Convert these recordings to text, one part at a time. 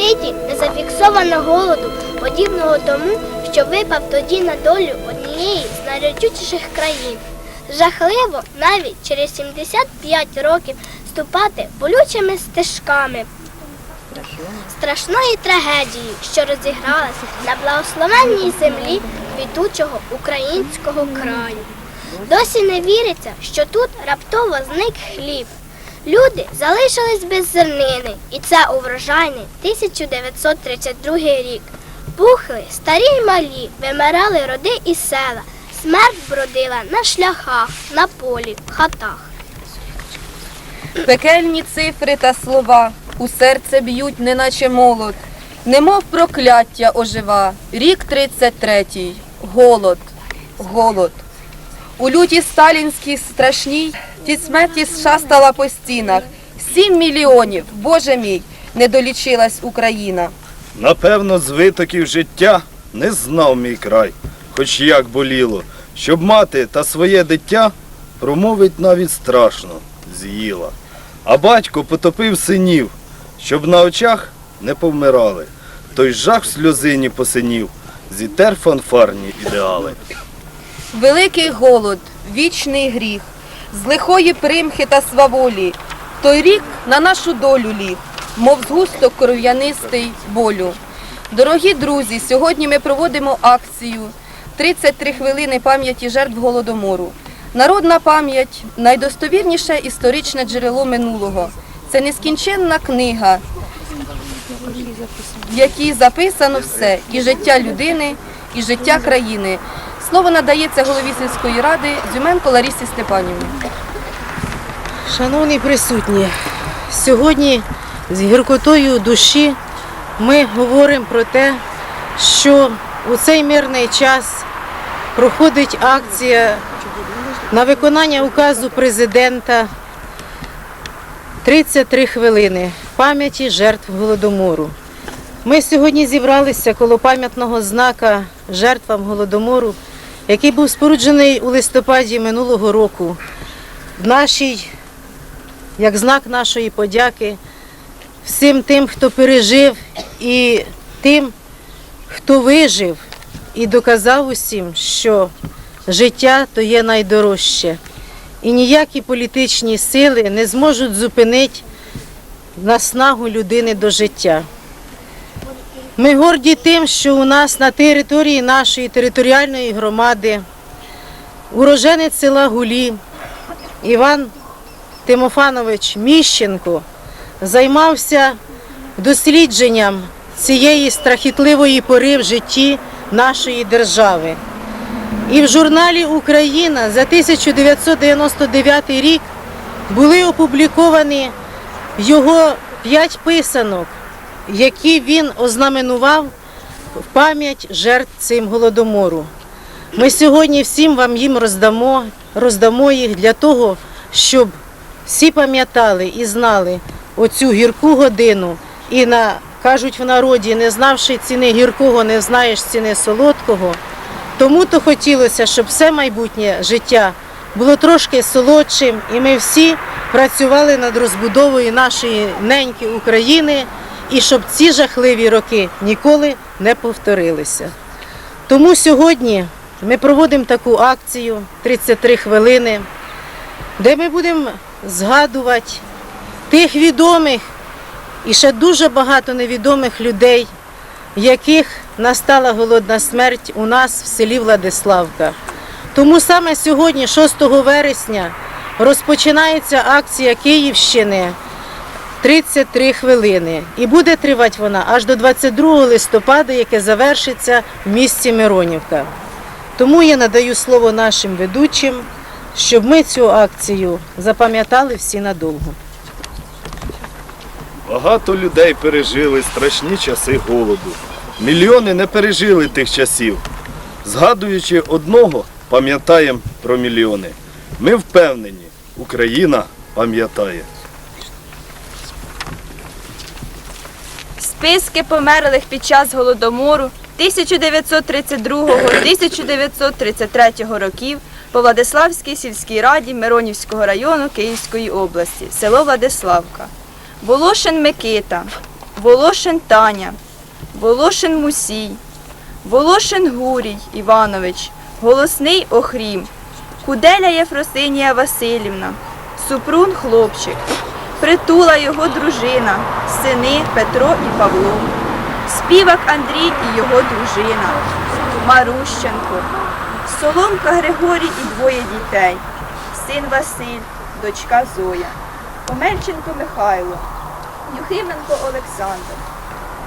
світі не зафіксовано голоду, подібного тому, що випав тоді на долю однієї з найречучіших країн. Жахливо навіть через 75 років ступати болючими стежками страшної трагедії, що розігралася на благословенній землі квітучого українського краю. Досі не віриться, що тут раптово зник хліб. Люди залишились без зернини, і це у врожайний 1932 рік. Пухли, старі й малі, вимирали роди і села. Смерть бродила на шляхах, на полі, в хатах. Пекельні цифри та слова у серце б'ють, неначе молот, немов прокляття ожива. Рік 33-й. Голод, голод. У люті сталінській страшній ті смерті шастала по стінах. Сім мільйонів, Боже мій, не долічилась Україна. Напевно, з витоків життя не знав мій край, хоч як боліло, щоб мати та своє дитя промовить навіть страшно з'їла. А батько потопив синів, щоб на очах не повмирали. Той жах в сльозині посинів, зітер фанфарні ідеали. Великий голод, вічний гріх, з лихої примхи та сваволі. Той рік на нашу долю ліг, мов згусток кров'янистий болю. Дорогі друзі, сьогодні ми проводимо акцію 33 хвилини пам'яті жертв голодомору. Народна пам'ять найдостовірніше історичне джерело минулого. Це нескінченна книга, в якій записано все і життя людини, і життя країни. Слово надається голові сільської ради Зюменко Ларісі Степанівні. Шановні присутні, сьогодні з гіркотою душі ми говоримо про те, що у цей мирний час проходить акція на виконання указу президента 33 хвилини пам'яті жертв голодомору. Ми сьогодні зібралися коло пам'ятного знака жертвам голодомору, який був споруджений у листопаді минулого року нашій як знак нашої подяки всім тим, хто пережив, і тим, хто вижив і доказав усім, що життя то є найдорожче. І ніякі політичні сили не зможуть зупинити наснагу людини до життя. Ми горді тим, що у нас на території нашої територіальної громади уроженець села Гулі Іван Тимофанович Міщенко займався дослідженням цієї страхітливої пори в житті нашої держави. І в журналі Україна за 1999 рік були опубліковані його п'ять писанок, які він ознаменував в пам'ять жертв цим голодомору. Ми сьогодні всім вам їм роздамо, роздамо їх для того, щоб всі пам'ятали і знали оцю гірку годину. І на кажуть в народі, не знавши ціни гіркого, не знаєш ціни солодкого. Тому то хотілося, щоб все майбутнє життя було трошки солодшим, і ми всі працювали над розбудовою нашої неньки України, і щоб ці жахливі роки ніколи не повторилися. Тому сьогодні ми проводимо таку акцію 33 хвилини, де ми будемо згадувати тих відомих і ще дуже багато невідомих людей, яких настала голодна смерть у нас в селі Владиславка. Тому саме сьогодні, 6 вересня, розпочинається акція Київщини 33 хвилини. І буде тривати вона аж до 22 листопада, яке завершиться в місті Миронівка. Тому я надаю слово нашим ведучим, щоб ми цю акцію запам'ятали всі надовго. Багато людей пережили страшні часи голоду. Мільйони не пережили тих часів. Згадуючи одного, пам'ятаємо про мільйони. Ми впевнені, Україна пам'ятає. Списки померлих під час голодомору 1932-1933 років по Владиславській сільській раді Миронівського району Київської області, село Владиславка. Волошин Микита, Волошин Таня, Волошин Мусій, Волошин Гурій Іванович, Голосний Охрім, Куделя Єфросинія Васильівна, Супрун хлопчик, Притула його дружина, сини Петро і Павло, Співак Андрій і його дружина, Марущенко, Соломка Григорій і двоє дітей, син Василь, дочка Зоя, Омельченко Михайло, Юхименко Олександр,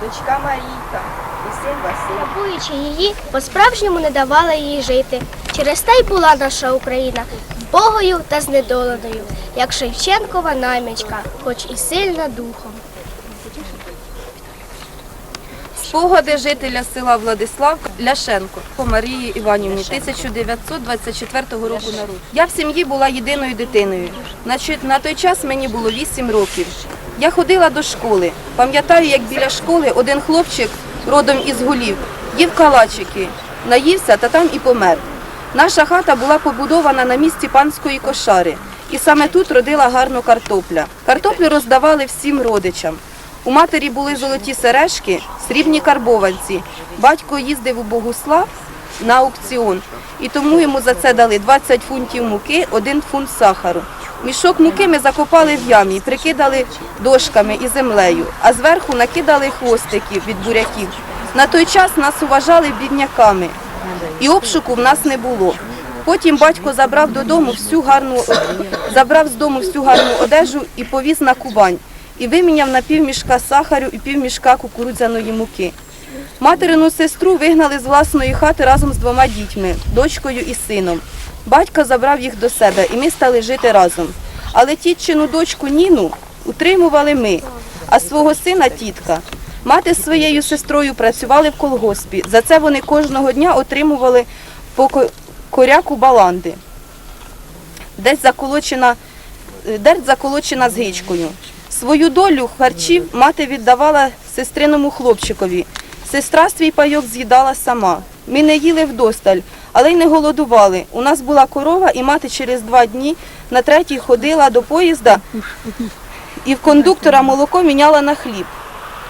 дочка Марійка і син Василь. Рабуючи її, по-справжньому не давала їй жити. Через те й була наша Україна богою та знедоленою, як Шевченкова наймичка, хоч і сильна духом. Спогади жителя села Владиславка Ляшенко по Марії Іванівні 1924 року народу. Я в сім'ї була єдиною дитиною. Значить, на той час мені було 8 років. Я ходила до школи. Пам'ятаю, як біля школи один хлопчик родом із гулів їв калачики, наївся та там і помер. Наша хата була побудована на місці панської кошари, і саме тут родила гарну картопля. Картоплю роздавали всім родичам. У матері були золоті сережки, срібні карбованці. Батько їздив у Богуслав на аукціон, і тому йому за це дали 20 фунтів муки, 1 фунт сахару. Мішок муки ми закопали в ямі, прикидали дошками і землею, а зверху накидали хвостиків від буряків. На той час нас вважали бідняками, і обшуку в нас не було. Потім батько забрав додому всю гарну забрав з дому всю гарну одежу і повіз на Кубань і виміняв на півмішка сахарю і півмішка кукурудзяної муки. Материну сестру вигнали з власної хати разом з двома дітьми, дочкою і сином. Батько забрав їх до себе, і ми стали жити разом. Але тітчину дочку Ніну утримували ми, а свого сина тітка. Мати з своєю сестрою працювали в колгоспі. За це вони кожного дня отримували по коряку баланди. Десь заколочена, е, дерть заколочена з гичкою. Свою долю харчів мати віддавала сестриному хлопчикові. Сестра свій пайок з'їдала сама. Ми не їли вдосталь, але й не голодували. У нас була корова, і мати через два дні на третій ходила до поїзда і в кондуктора молоко міняла на хліб.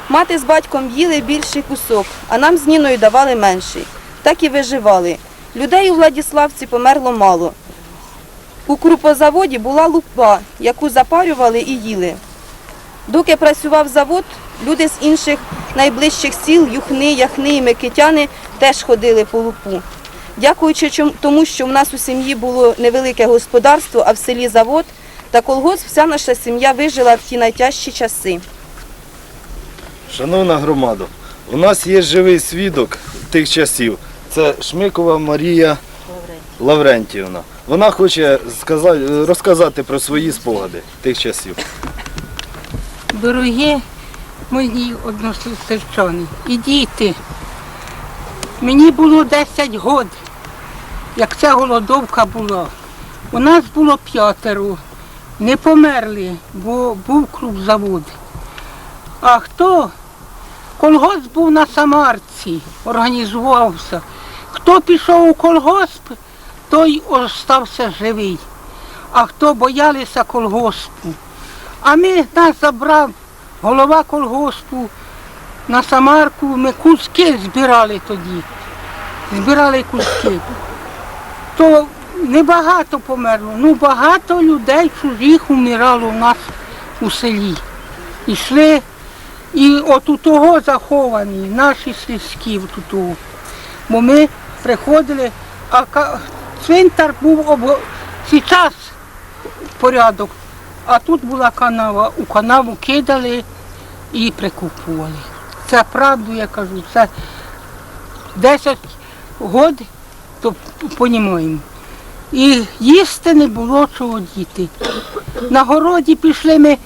Мати з батьком їли більший кусок, а нам з Ніною давали менший. Так і виживали. Людей у Владіславці померло мало. У крупозаводі була лупа, яку запарювали і їли. Доки працював завод, люди з інших найближчих сіл, Юхни, Яхни і Микитяни теж ходили по лупу. Дякуючи тому, що в нас у сім'ї було невелике господарство, а в селі завод та колгосп, вся наша сім'я вижила в ті найтяжчі часи. Шановна громада, у нас є живий свідок тих часів. Це Шмикова Марія Лаврентівна. Вона хоче сказати, розказати про свої спогади тих часів. Дорогі мої односельчани і діти, мені було 10 років, як ця голодовка була. У нас було п'ятеро, не померли, бо був завод. А хто? Колгосп був на Самарці, організувався. Хто пішов у колгосп, той остався живий. А хто боялися колгоспу, а ми нас забрав голова колгоспу на Самарку. Ми куски збирали тоді. Збирали куски. То небагато померло, ну багато людей чужих умирало у нас у селі. Ішли і от у того заховані, наші сільські того. Бо ми приходили, а цвинтар був об... зараз порядок. А тут була канава, у канаву кидали і прикупували. Це правду я кажу, це 10 років, то понімаємо. І їсти не було чого діти. На городі пішли ми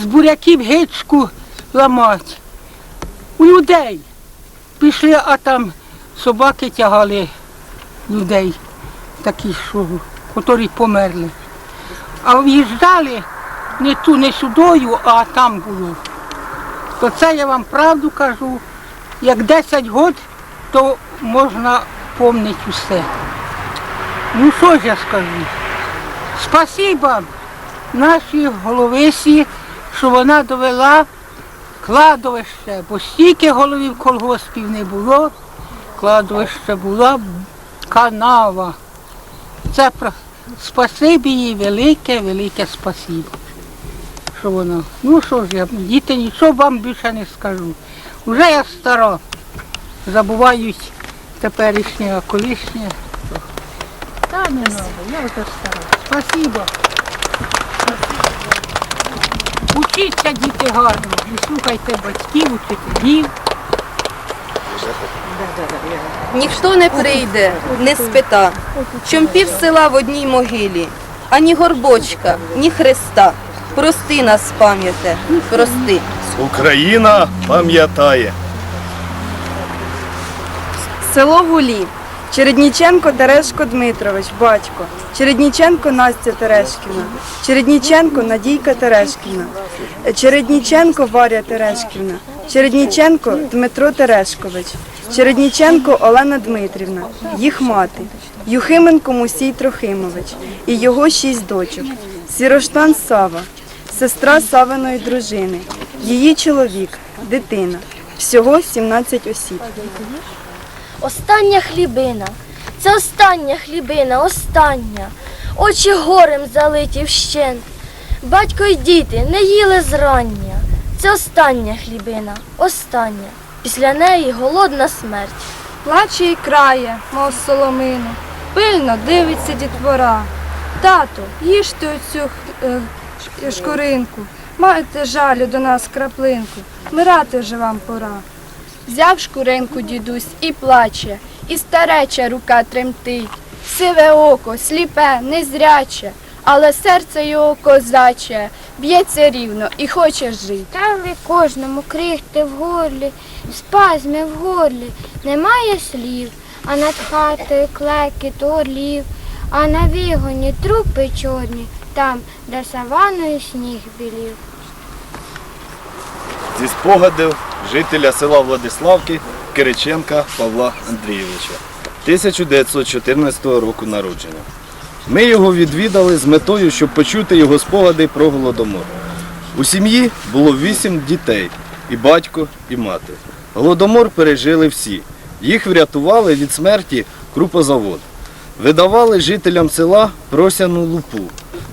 з буряків гичку ламати. У людей пішли, а там собаки тягали людей, такі, що, які померли. А в'їжджали не ту, не сюдою, а там було. То це я вам правду кажу, як 10 років, то можна помнити усе. Ну що ж я скажу? Спасіба нашій головисі, що вона довела кладовище, бо стільки головів колгоспів не було, кладовище була канава. Це про спасибі їй велике, велике спасибо. Що воно? Ну що ж я, діти, нічого вам більше не скажу. Уже я стара. Забувають теперішнє, а колишнє. Та не треба, я вже стара. Спасибо. Учіться, діти, гарно. І слухайте батьків, учителів. Ніхто не прийде, не спита, чом пів села в одній могилі, ані горбочка, ні хреста. Прости нас, пам'яте, прости. Україна пам'ятає. Село Гулі. Чередніченко Терешко Дмитрович, батько. Чередніченко Настя Терешківна. Чередніченко Надійка Терешківна. Чередніченко Варя Терешківна. Чередніченко Дмитро Терешкович. Чередніченко Олена Дмитрівна, їх мати. Юхименко Мусій Трохимович і його шість дочок. Сіроштан Сава, сестра Савиної дружини, її чоловік, дитина. Всього 17 осіб. Остання хлібина, це остання хлібина, остання. Очі горем залиті вщент. Батько й діти не їли зрання. Це остання хлібина, остання. Після неї голодна смерть. Плаче і крає, мов соломину. Пильно дивиться дітвора. Тато, їжте оцю е, шкуринку. Маєте жалю до нас краплинку. Мирати вже вам пора. Взяв шкуринку дідусь і плаче, і стареча рука тремтить. Сиве око, сліпе, незряче, але серце його козаче, б'ється рівно і хоче жити. Стали кожному крихти в горлі, спазми в горлі, немає слів, а над хатою клекіт орлів, а на вигоні трупи чорні, там, де саваною сніг білів. Зі спогадів жителя села Владиславки Кириченка Павла Андрійовича 1914 року народження. Ми його відвідали з метою, щоб почути його спогади про голодомор. У сім'ї було вісім дітей і батько, і мати. Голодомор пережили всі. Їх врятували від смерті крупозавод. Видавали жителям села просяну лупу,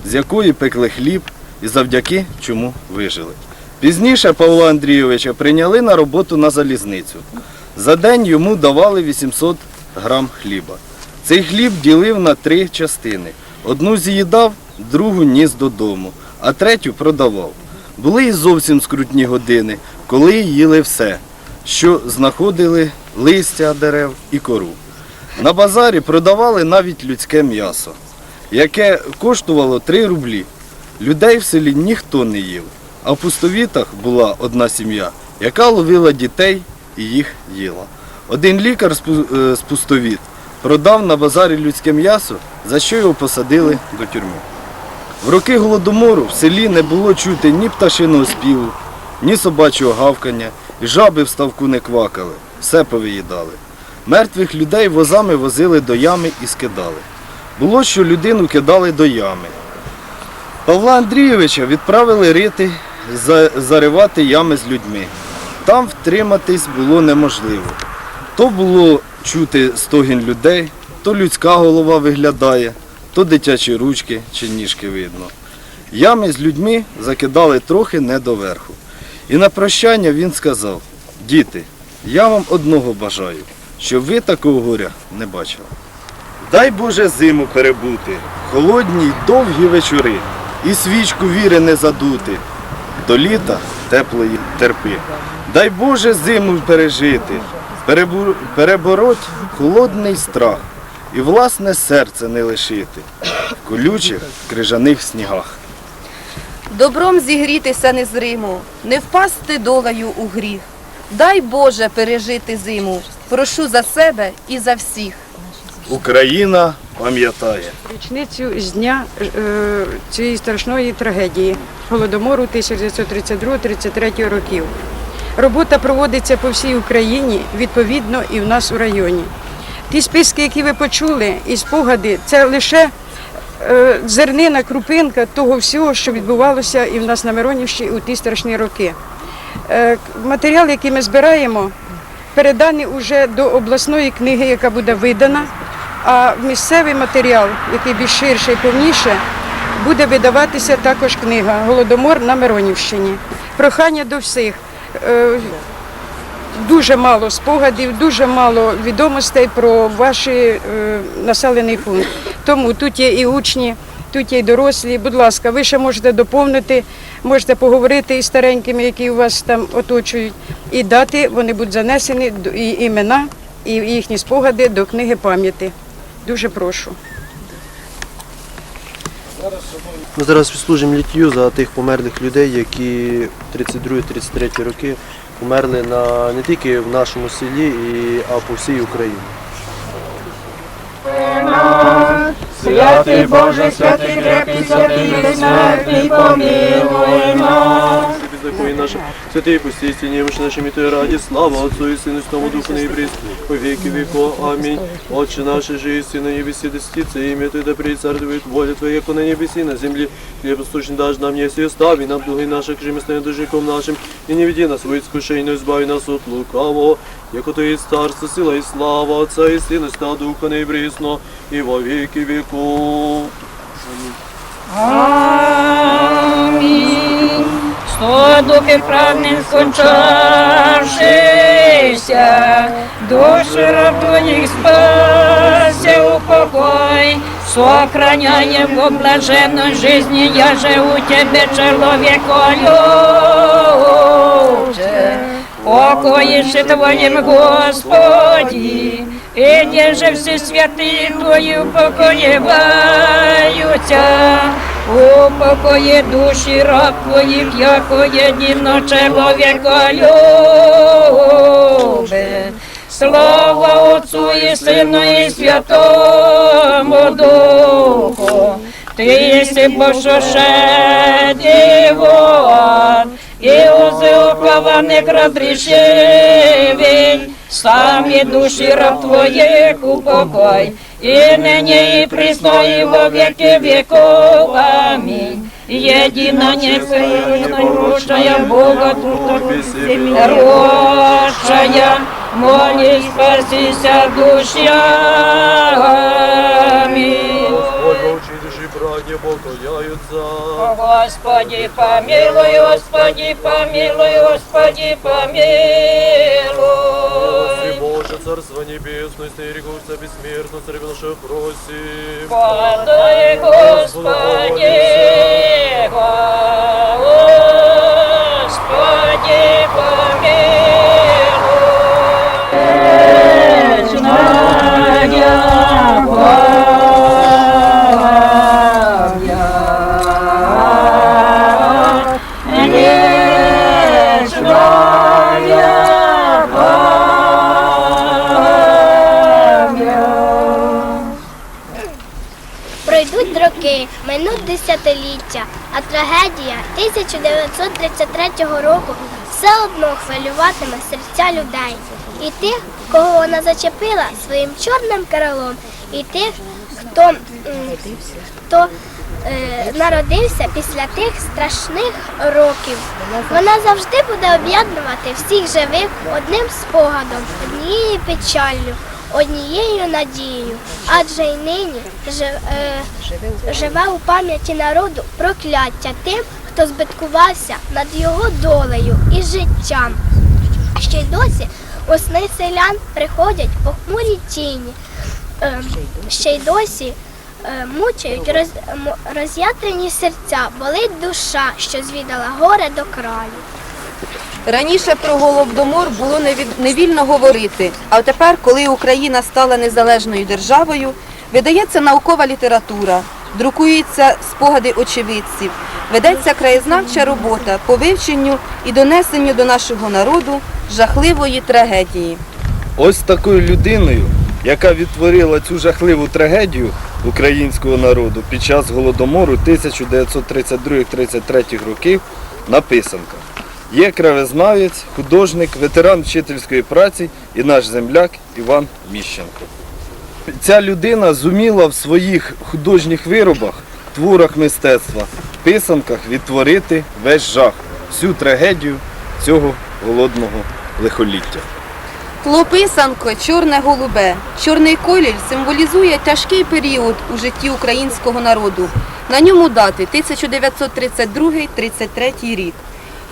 з якої пекли хліб і завдяки чому вижили. Пізніше Павла Андрійовича прийняли на роботу на залізницю. За день йому давали 800 грам хліба. Цей хліб ділив на три частини. Одну з'їдав, другу ніс додому, а третю продавав. Були і зовсім скрутні години, коли їли все, що знаходили листя дерев і кору. На базарі продавали навіть людське м'ясо, яке коштувало 3 рублі. Людей в селі ніхто не їв, а в пустовітах була одна сім'я, яка ловила дітей і їх їла. Один лікар з е, пустовіт продав на базарі людське м'ясо, за що його посадили до тюрми. В роки голодомору в селі не було чути ні пташиного співу, ні собачого гавкання, і жаби в ставку не квакали, все повиїдали. Мертвих людей возами возили до ями і скидали. Було, що людину кидали до ями. Павла Андрійовича відправили рити, заривати ями з людьми. Там втриматись було неможливо. То було чути стогін людей, то людська голова виглядає, то дитячі ручки чи ніжки видно. Ями з людьми закидали трохи не доверху. І на прощання він сказав: Діти, я вам одного бажаю, щоб ви такого горя не бачили. Дай Боже зиму перебути, холодні й довгі вечори, і свічку віри не задути, до літа теплої терпи. Дай Боже зиму пережити, перебороть холодний страх і власне серце не лишити в колючих крижаних снігах. Добром зігрітися незримо, не впасти долею у гріх. Дай Боже пережити зиму. Прошу за себе і за всіх. Україна пам'ятає. Річницю з дня е, цієї страшної трагедії Голодомору 1932-33 років. Робота проводиться по всій Україні, відповідно і в нас у районі. Ті списки, які ви почули, і спогади, це лише е, зернина, крупинка того всього, що відбувалося і в нас на Миронівщині у ті страшні роки. Е, Матеріал, який ми збираємо, переданий уже до обласної книги, яка буде видана. А місцевий матеріал, який більш ширше і повніше, буде видаватися також книга Голодомор на Миронівщині. Прохання до всіх. Е, Дуже мало спогадів, дуже мало відомостей про ваш е, населений пункт. Тому тут є і учні, тут є і дорослі. Будь ласка, ви ще можете доповнити, можете поговорити із старенькими, які у вас там оточують, і дати вони будуть занесені і імена, і їхні спогади до книги пам'яті. Дуже прошу. Ми зараз служимо літію за тих померлих людей, які 32-33 роки померли на, не тільки в нашому селі, а по всій Україні. Святий Боже, святий крепкий, святий безсмертний, помилуй нас. Беззаконие наше, святые пусти истине, выше нашими Ты ради, слава Отцу и Сыну, и Святому Духу, ныне и присно, по веки веков. Аминь. Отче наш, же и на небеси, достится имя Ты, да прицарствует воля Твоя, яко на небеси, на земле. Хлеб насущный дашь нам, неси остави нам дуги наших, же мы станем душником нашим, и не веди нас в искушение, но избави нас от лукавого. Яко Ты есть царство, сила и слава Отца и Сына, и Святого Духа, ныне и присно, и во веки веков. Амінь. Сто духи правних скончавшися, душі твоїх спася у покой, сохраняем в блаженной жизни, я же у тебе человеколюбце. Покоїши Твоїм Господі, і де же всі святі Твої упокоїваються. Упокої душі раб Твоїх, яко єдино чоловіка любе. Слава Отцу і Сину і Святому Духу. Ти єси Божоше дивон, і узи укованих розрішивий, самі душі раб твоїх упокой, і нині і присно, і во веки веков. Амінь. Єдина непорушная Бога рощая, молись, спасися. Господь, мовчи, души, братья, покаяются. Господи, помилуй, Господи, помилуй, Господи, помилуй. Боже, Царство Небесное, стерегуся бессмертно, царь наших просим. Подай, Господи, Господи, помилуй. Пройдуть роки, минуть десятиліття, а трагедія 1933 року все одно хвилюватиме серця людей. І тих, кого вона зачепила своїм чорним крилом, і тих, хто, хто е, народився після тих страшних років. Вона завжди буде об'єднувати всіх живих одним спогадом, однією печаллю, однією надією. Адже й нині е, живе у пам'яті народу прокляття тим, хто збиткувався над його долею і життям. Ще й досі у сни селян приходять похмурі тіні. Е, ще й досі е, мучають роз, роз'ятрені серця, болить душа, що звідала горе до краю. Раніше про голодомор було невільно говорити, а тепер, коли Україна стала незалежною державою, видається наукова література, друкуються спогади очевидців, ведеться краєзнавча робота по вивченню і донесенню до нашого народу жахливої трагедії. Ось такою людиною, яка відтворила цю жахливу трагедію українського народу під час голодомору 1932-33 років на писанках. Є кравезнавець, художник, ветеран вчительської праці і наш земляк Іван Міщенко. Ця людина зуміла в своїх художніх виробах, творах мистецтва, писанках відтворити весь жах, всю трагедію цього голодного лихоліття. Тлописанко чорне голубе. Чорний колір символізує тяжкий період у житті українського народу. На ньому дати 1932-33 рік.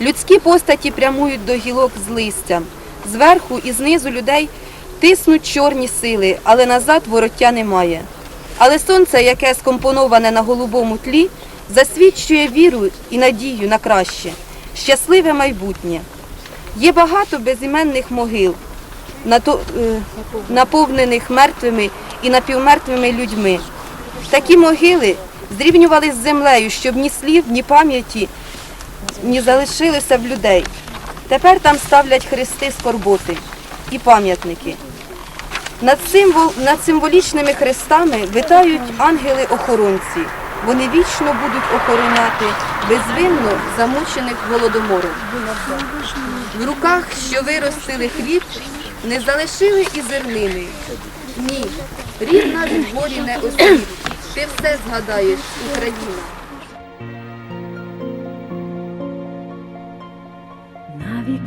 Людські постаті прямують до гілок з листям. Зверху і знизу людей тиснуть чорні сили, але назад вороття немає. Але сонце, яке скомпоноване на голубому тлі, засвідчує віру і надію на краще, щасливе майбутнє. Є багато безіменних могил, е, наповнених мертвими і напівмертвими людьми. Такі могили зрівнювали з землею, щоб ні слів, ні пам'яті не залишилося в людей. Тепер там ставлять хрести скорботи і пам'ятники. Над, символ, над символічними хрестами витають ангели-охоронці. Вони вічно будуть охороняти безвинно замучених голодомором. В руках, що виростили хліб, не залишили і зернини. Ні, рід наш в горі не осіб. Ти все згадаєш, Україна.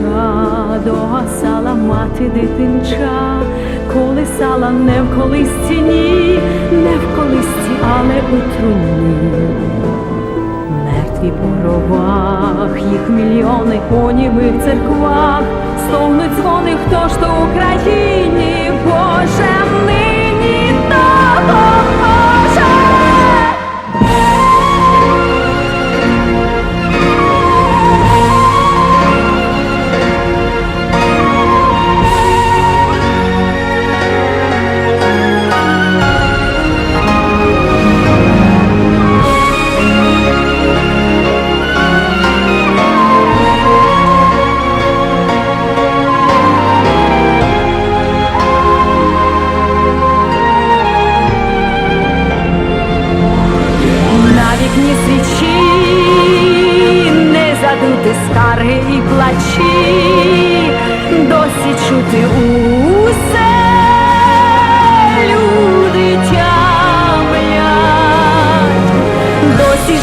Свіча догасала мати дитинча, колисала не в колисці, ні, не в колисці, але у труні. Мертві по ровах, їх мільйони по німих церквах, стогнуть дзвони,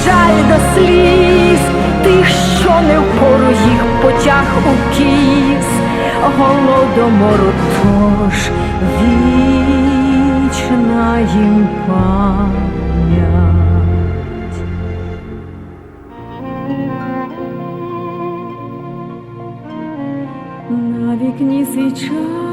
жаль до сліз тих, що не впору їх потяг у кіс, голодомору тож вічна їм пам'ять. На вікні свіча.